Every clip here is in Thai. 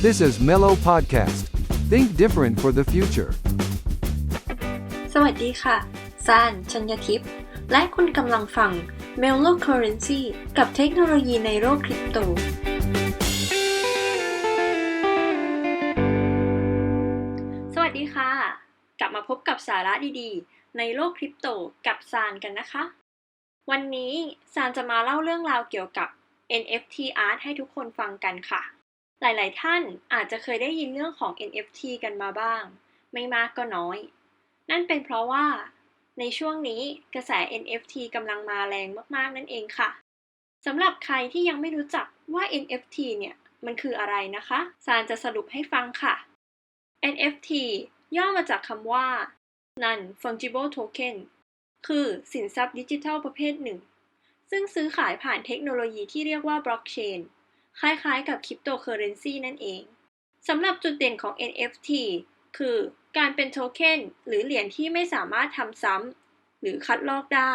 This is Mellow Podcast. Think different for the future. สวัสดีค่ะซานชัญญทิพย์ และคุณกำลังฟัง Mellow Currency กับเทคโนโลยีในโลกคริปโต สวัสดีค่ะ กลับมาพบกับสาระดีๆ ในโลกคริปโตกับซานกันนะคะ วันนี้ซานจะมาเล่าเรื่องราวเกี่ยวกับ NFT art ให้ทุกคนฟังกันค่ะ หลายๆ ท่านอาจจะเคยได้ยินเรื่องของ NFT กันมาบ้าง ไม่มากก็น้อย นั่นเป็นเพราะว่า ในช่วงนี้กระแส NFT กำลังมาแรงมากๆ นั่นเองค่ะสำหรับใครที่ยังไม่รู้จักว่า NFT เนี่ย มันคืออะไรนะคะซานจะสรุปให้ฟังค่ะ NFT ย่อมาจากคำว่า Non Fungible Token คือสินทรัพย์ดิจิทัลประเภทหนึ่ง ซึ่งซื้อขายผ่านเทคโนโลยีที่เรียกว่าบล็อกเชน คล้ายๆกับคริปโตเคอเรนซีนั่นเอง สำหรับจุดเด่นของ NFT คือการเป็นโทเค็นหรือเหรียญที่ไม่สามารถทำซ้ำหรือคัดลอกได้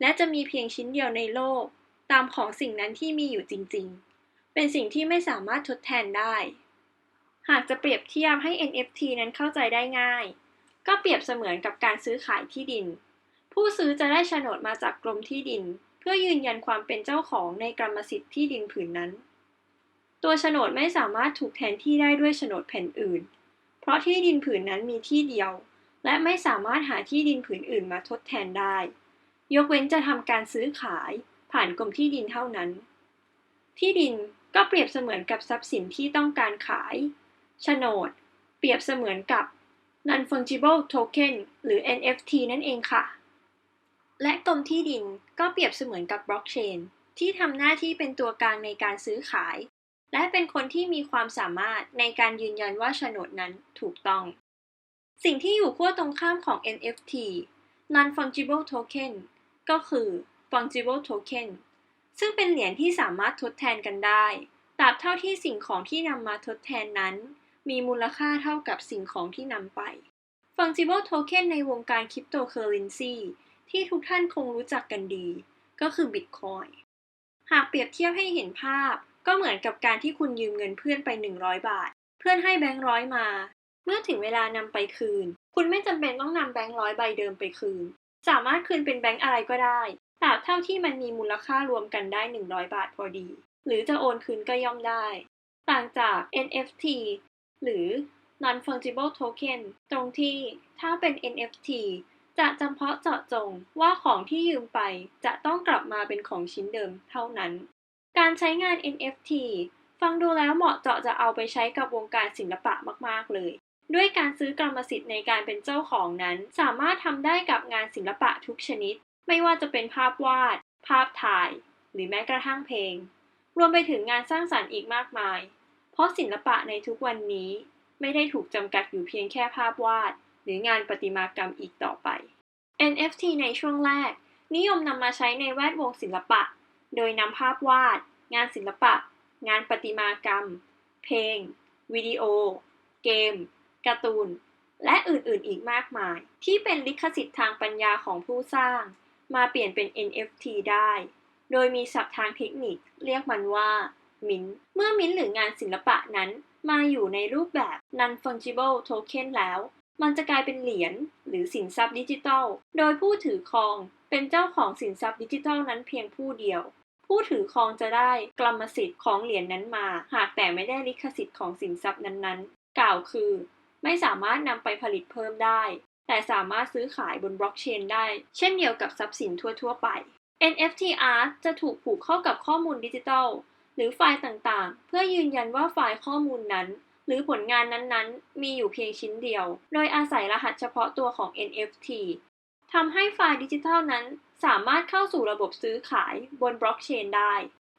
และจะมีเพียงชิ้นเดียวในโลก ตามของสิ่งนั้นที่มีอยู่จริงๆ เป็นสิ่งที่ไม่สามารถทดแทนได้ หากจะเปรียบเทียบให้ NFT นั้นเข้าใจได้ง่าย ก็เปรียบเสมือนกับการซื้อขายที่ดิน ผู้ซื้อจะได้โฉนดมาจากกรมที่ดิน เพื่อยืนยันความเป็นเจ้าของในกรรมสิทธิ์ที่ดินผืนนั้น ตัวโฉนดไม่สามารถถูกแทนที่ได้ด้วยโฉนดแผ่นอื่น เพราะที่ดินผืนนั้นมีที่เดียว และไม่สามารถหาที่ดินผืนอื่นมาทดแทนได้ ยกเว้นจะทำการซื้อขายผ่านกรมที่ดินเท่านั้น ที่ดินก็เปรียบเสมือนกับทรัพย์สินที่ต้องการขาย โฉนด เปรียบเสมือนกับ non-fungible token หรือ NFT นั่นเองค่ะ และกรมที่ดินก็เปรียบเสมือนกับบล็อกเชนที่ทำหน้าที่เป็นตัวกลางในการซื้อขาย และเป็นคนที่มีความสามารถในการยืนยันว่าโฉนดนั้นถูกต้อง สิ่งที่อยู่ขั้วตรงข้ามของ NFT non-fungible token ก็คือ fungible token ซึ่งเป็นเหรียญที่สามารถทดแทนกันได้ ตราบเท่าที่สิ่งของที่นำมาทดแทนนั้น มีมูลค่าเท่ากับสิ่งของที่นำไป fungible token ในวงการคริปโตเคอเรนซีที่ทุกท่านคงรู้จักกันดี ก็คือ Bitcoin หากเปรียบเทียบให้เห็นภาพ ก็เหมือนกับการที่คุณยืมเงินเพื่อนไป 100 บาท เพื่อนให้แบงค์ร้อยมา เมื่อถึงเวลานำไปคืน คุณไม่จำเป็นต้องนำแบงค์ร้อยใบเดิมไปคืน สามารถคืนเป็นแบงค์อะไรก็ได้ตราบเท่าที่มันมีมูลค่ารวมกันได้ 100 บาทพอดี หรือจะโอนคืนก็ย่อมได้ ต่างจาก NFT หรือ non-fungible token ตรงที่ถ้าเป็น NFT จะจำเพาะเจาะจงว่าของที่ยืมไปจะต้องกลับมาเป็นของชิ้นเดิมเท่านั้น การใช้งาน NFT ฟังดูแล้วเหมาะเจาะจะเอาไปใช้กับวงการศิลปะมาก ๆ เลย ด้วยการซื้อกรรมสิทธิ์ในการเป็นเจ้าของนั้น สามารถทำได้กับงานศิลปะทุกชนิด ไม่ว่าจะเป็นภาพวาด ภาพถ่าย หรือแม้กระทั่งเพลง รวมไปถึงงานสร้างสรรค์อีกมากมาย เพราะศิลปะในทุกวันนี้ ไม่ได้ถูกจำกัดอยู่เพียงแค่ภาพวาด หรืองานประติมากรรมอีกต่อไป NFT ในช่วงแรก นิยมนำมาใช้ในแวดวงศิลปะ โดยนำภาพวาด งานศิลปะ งานประติมากรรม เพลง วิดีโอ เกม การ์ตูน และอื่นๆ อีกมากมาย ที่เป็นลิขสิทธิ์ทางปัญญาของผู้สร้าง มาเปลี่ยนเป็น NFT ได้ โดยมีศัพท์ทางเทคนิคเรียกมันว่ามินเมื่อมินหรืองานศิลปะนั้นมาอยู่ในรูปแบบ non-fungible token แล้ว มันจะกลายเป็นเหรียญหรือสินทรัพย์ดิจิทัล โดยผู้ถือครองเป็นเจ้าของสินทรัพย์ดิจิทัลนั้นเพียงผู้เดียว ผู้ถือครองจะได้กรรมสิทธิ์ของเหรียญนนั้นมา หากแต่ไม่ได้ลิขสิทธิ์ของสินทรัพย์นั้นๆ กล่าวคือ ไม่สามารถนำไปผลิตเพิ่มได้ แต่สามารถซื้อขายบนบล็อกเชนได้ เช่นเดียวกับทรัพย์สินทั่วๆไป NFT art จะถูกผูกเข้ากับข้อมูลดิจิทัล หรือไฟล์ต่างๆ เพื่อยืนยันว่าไฟล์ข้อมูลนั้น หรือผลงานนั้นๆ มีอยู่เพียงชิ้นเดียว โดยอาศัยรหัสเฉพาะตัวของ NFT ทำให้ไฟล์ดิจิทัลนั้น สามารถเข้าสู่ระบบซื้อขายบนบล็อกเชนได้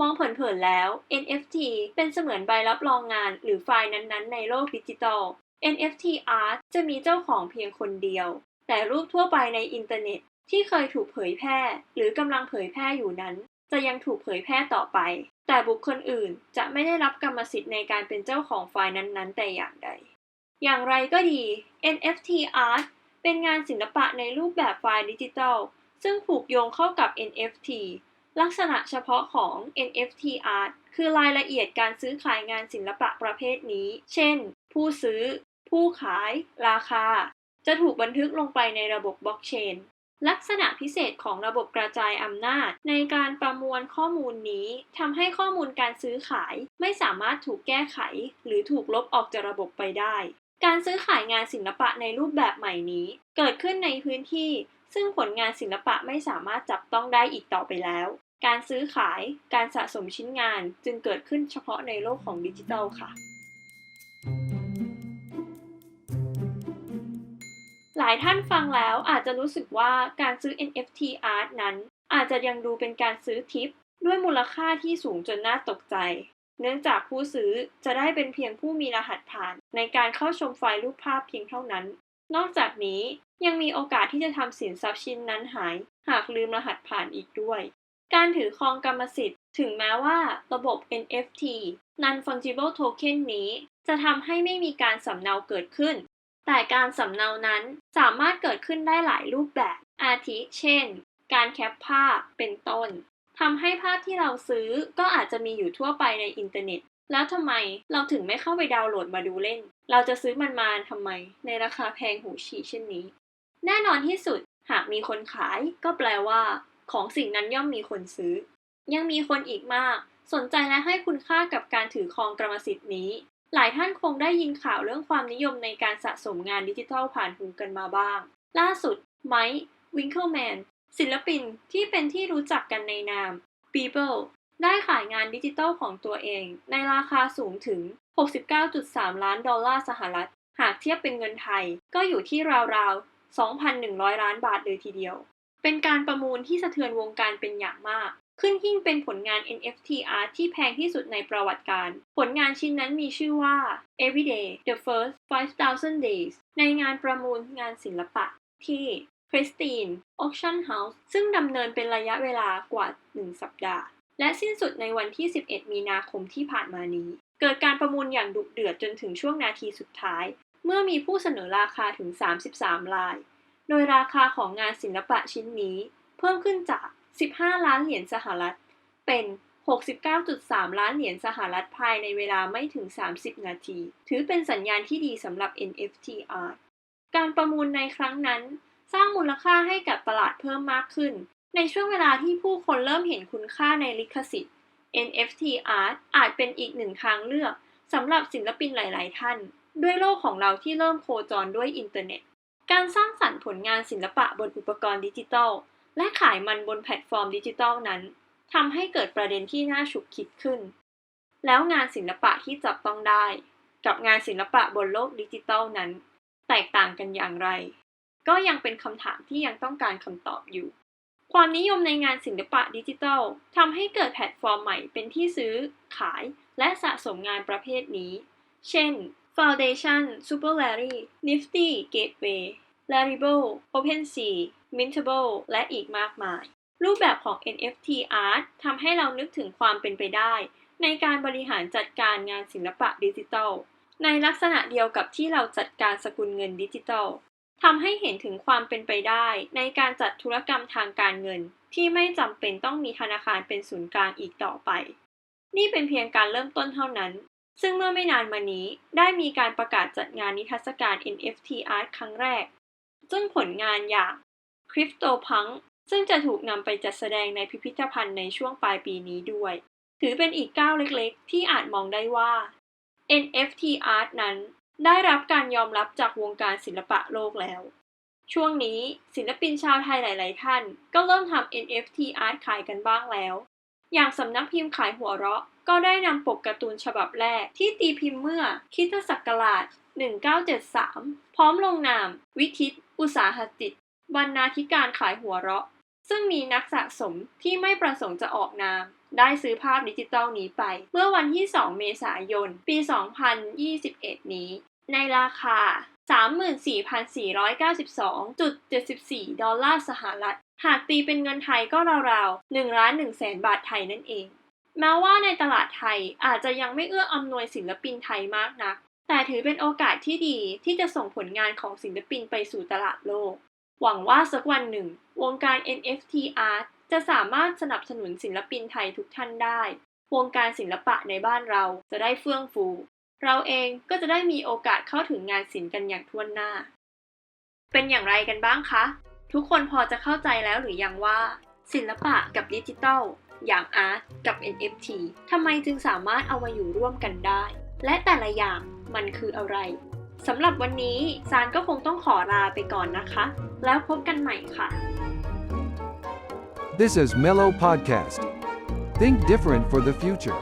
มองเผินๆแล้ว NFT เป็นเสมือนใบรับรองงานหรือไฟล์นั้นๆ ในโลกดิจิทัล NFT art จะมีเจ้าของเพียงคนเดียว แต่รูปทั่วไปในอินเทอร์เน็ตที่เคยถูกเผยแพร่ หรือกำลังเผยแพร่อยู่นั้น จะยังถูกเผยแพร่ต่อไป แต่บุคคลอื่นจะไม่ได้รับกรรมสิทธิ์ในการเป็นเจ้าของไฟล์นั้นๆ แต่อย่างใด อย่างไรก็ดี NFT art เป็นงานศิลปะในรูปแบบไฟล์ดิจิทัล ซึ่งผูกโยงเข้ากับ NFT ลักษณะเฉพาะของ NFT art คือรายละเอียดการซื้อขายงานศิลปะประเภทนี้ เช่น ผู้ซื้อ ผู้ขาย ราคา จะถูกบันทึกลงไปในระบบบล็อกเชน ลักษณะพิเศษของระบบกระจายอำนาจ ในการประมวลข้อมูลนี้ทำให้ข้อมูลการซื้อขายไม่สามารถถูกแก้ไข หรือถูกลบออกจากระบบไปได้ การซื้อขายงานศิลปะในรูปแบบใหม่นี้ เกิดขึ้นในพื้นที่ ซึ่งผลงานศิลปะไม่สามารถจับต้องได้อีกต่อไปแล้ว การซื้อขาย การสะสมชิ้นงานจึงเกิดขึ้นเฉพาะในโลกของดิจิทัลค่ะ หลายท่านฟังแล้วอาจจะรู้สึกว่าการซื้อ NFT art นั้นอาจจะยังดูเป็นการซื้อทิป ด้วยมูลค่าที่สูงจนน่าตกใจ เนื่องจากผู้ซื้อจะได้เป็นเพียงผู้มีรหัสผ่าน ในการเข้าชมไฟล์รูปภาพเพียงเท่านั้น นอกจากนี้ยังมีโอกาสที่จะทำสินทรัพย์ชิ้นนั้นหาย หากลืมรหัสผ่านอีกด้วย การถือครองกรรมสิทธิ์ ถึงแม้ว่าระบบ NFT Non Fungible Token นี้จะทำให้ไม่มีการสำเนาเกิดขึ้น แต่การสำเนานั้นสามารถเกิดขึ้นได้หลายรูปแบบ อาทิเช่น การแคปภาพเป็นต้นทำให้ภาพที่เราซื้อก็อาจจะมีอยู่ทั่วไปในอินเทอร์เน็ต แล้วทำไมเราถึงไม่เข้าไปดาวน์โหลดมาดูเล่น เราจะซื้อมันมาทำไม ในราคาแพงหูฉี่เช่นนี้ แน่นอนที่สุดหากมีคนขายก็แปลว่า ของสิ่งนั้นย่อมมีคนซื้อ ยังมีคนอีกมาก สนใจและให้คุณค่ากับการถือครองกรรมสิทธิ์นี้ หลายท่านคงได้ยินข่าวเรื่องความนิยมในการสะสมงานดิจิทัลผ่านหูกันมาบ้าง ล่าสุดไมค์วิงเคิลแมนศิลปินที่เป็นที่รู้จักกันในนาม Beeple ได้ขายงานดิจิทัลของตัวเอง ในราคาสูงถึง 69.3 ล้านดอลลาร์สหรัฐ หากเทียบเป็นเงินไทย ก็อยู่ที่ราวๆ 2,100 ล้านบาทเลยทีเดียว เป็นการประมูลที่สะเทือนวงการเป็นอย่างมากขึ้นหิ้งเป็นผลงาน NFT art ที่แพงที่สุดในประวัติการ ผลงานชิ้นนั้นมีชื่อว่า Everyday The First 5000 Days ในงานประมูลงานศิลปะที่ Christine Auction House ซึ่งดำเนินเป็นระยะเวลากว่า 1 สัปดาห์ และสิ้นสุดในวันที่ 11 มีนาคมที่ผ่านมานี้ เกิดการประมูลอย่างดุเดือดจนถึงช่วงนาทีสุดท้าย เมื่อมีผู้เสนอราคาถึง 33 ราย โดยราคาของงานศิลปะชิ้นนี้ เพิ่มขึ้นจาก 15 ล้านเหรียญสหรัฐ เป็น 69.3 ล้านเหรียญสหรัฐภายในเวลาไม่ถึง 30 นาที ถือเป็นสัญญาณที่ดีสำหรับ NFT art การประมูลในครั้งนั้น สร้างมูลค่าให้กับตลาดเพิ่มมากขึ้น ในช่วงเวลาที่ผู้คนเริ่มเห็นคุณค่าในลิขสิทธิ์ NFT art อาจเป็นอีกหนึ่งทางเลือกสำหรับศิลปินหลาย ๆ ท่าน ด้วยโลกของเราที่เริ่มโคจรด้วยอินเทอร์เน็ต การสร้างสรรค์ผลงานศิลปะบนอุปกรณ์ดิจิทัล และขายมันบนแพลตฟอร์มดิจิทัลนั้นทำให้เกิดประเด็นที่น่าฉุกคิดขึ้น แล้วงานศิลปะที่จับต้องได้ กับงานศิลปะบนโลกดิจิทัลนั้น แตกต่างกันอย่างไร ก็ยังเป็นคำถามที่ยังต้องการคำตอบอยู่ ความนิยมในงานศิลปะดิจิทัลทำให้เกิดแพลตฟอร์มใหม่เป็นที่ซื้อ ขาย และสะสมงานประเภทนี้ เช่น Foundation, Super Larry, Nifty Gateway, Larible, OpenSea, Mintable และอีกมากมาย รูปแบบของ NFT Art ทำให้เรานึกถึงความเป็นไปได้ ในการบริหารจัดการงานศิลปะดิจิทัล ในลักษณะเดียวกับที่เราจัดการสกุลเงินดิจิทัล ทำให้เห็นถึงความเป็นไปได้ในการจัดธุรกรรมทางการเงิน ที่ไม่จำเป็นต้องมีธนาคารเป็นศูนย์กลางอีกต่อไป นี่เป็นเพียงการเริ่มต้นเท่านั้น ซึ่งเมื่อไม่นานมานี้ได้มีการประกาศจัดงานนิทรรศการ NFT Art ครั้งแรก ซึ่งผลงานอย่าง CryptoPunk ซึ่งจะถูกนำไปจัดแสดงในพิพิธภัณฑ์ในช่วงปลายปีนี้ด้วย ถือเป็นอีกก้าวเล็กๆ ที่อาจมองได้ว่า NFT Art นั้น ได้รับการยอมรับจากวงการศิลปะโลกแล้ว ช่วงนี้ศิลปินชาวไทยหลาย ๆ ท่าน ก็เริ่มทำ NFT Art ขายกันบ้างแล้ว อย่างสำนักพิมพ์ขายหัวเราะ ก็ได้นำปกการ์ตูนฉบับแรกที่ตีพิมพ์เมื่อคริสตศักราช 1973 พร้อมลงนาม วิทิต อุตสาหจิต บรรณาธิการขายหัวเราะ ซึ่งมีนักสะสมที่ไม่ประสงค์จะออกนาม ได้ซื้อภาพดิจิตอลนี้ไป เมื่อวันที่ 2 เมษายน ปี 2021 นี้ ในราคา 34,492.74 ดอลลาร์สหรัฐ หากตีเป็นเงินไทยก็ราวๆ1ล้าน1แสนบาทไทยนั่นเอง แม้ว่าในตลาดไทยอาจจะยังไม่เอื้ออำนวยศิลปินไทยมากนัก แต่ถือเป็นโอกาสที่ดีที่จะส่งผลงานของศิลปินไปสู่ตลาดโลก หวังว่าสักวันหนึ่ง วงการ NFT Art จะสามารถสนับสนุนศิลปินไทยทุกท่านได้ วงการศิลปะในบ้านเราจะได้เฟื่องฟู เราเองก็จะได้มีโอกาสเข้าถึงงานศิลป์กันอย่างทั่วหน้า เป็นอย่างไรกันบ้างคะ ทุกคนพอจะเข้าใจแล้วหรือยังว่า ศิลปะกับดิจิทัลอย่างอาร์ตกับ NFT ทำไมจึงสามารถเอามาอยู่ร่วมกันได้ และแต่ละอย่างมันคืออะไรสำหรับวันนี้ซานก็คงต้องขอลาไปก่อนนะคะ แล้วพบกันใหม่ค่ะ This is Mellow Podcast. Think different for the future.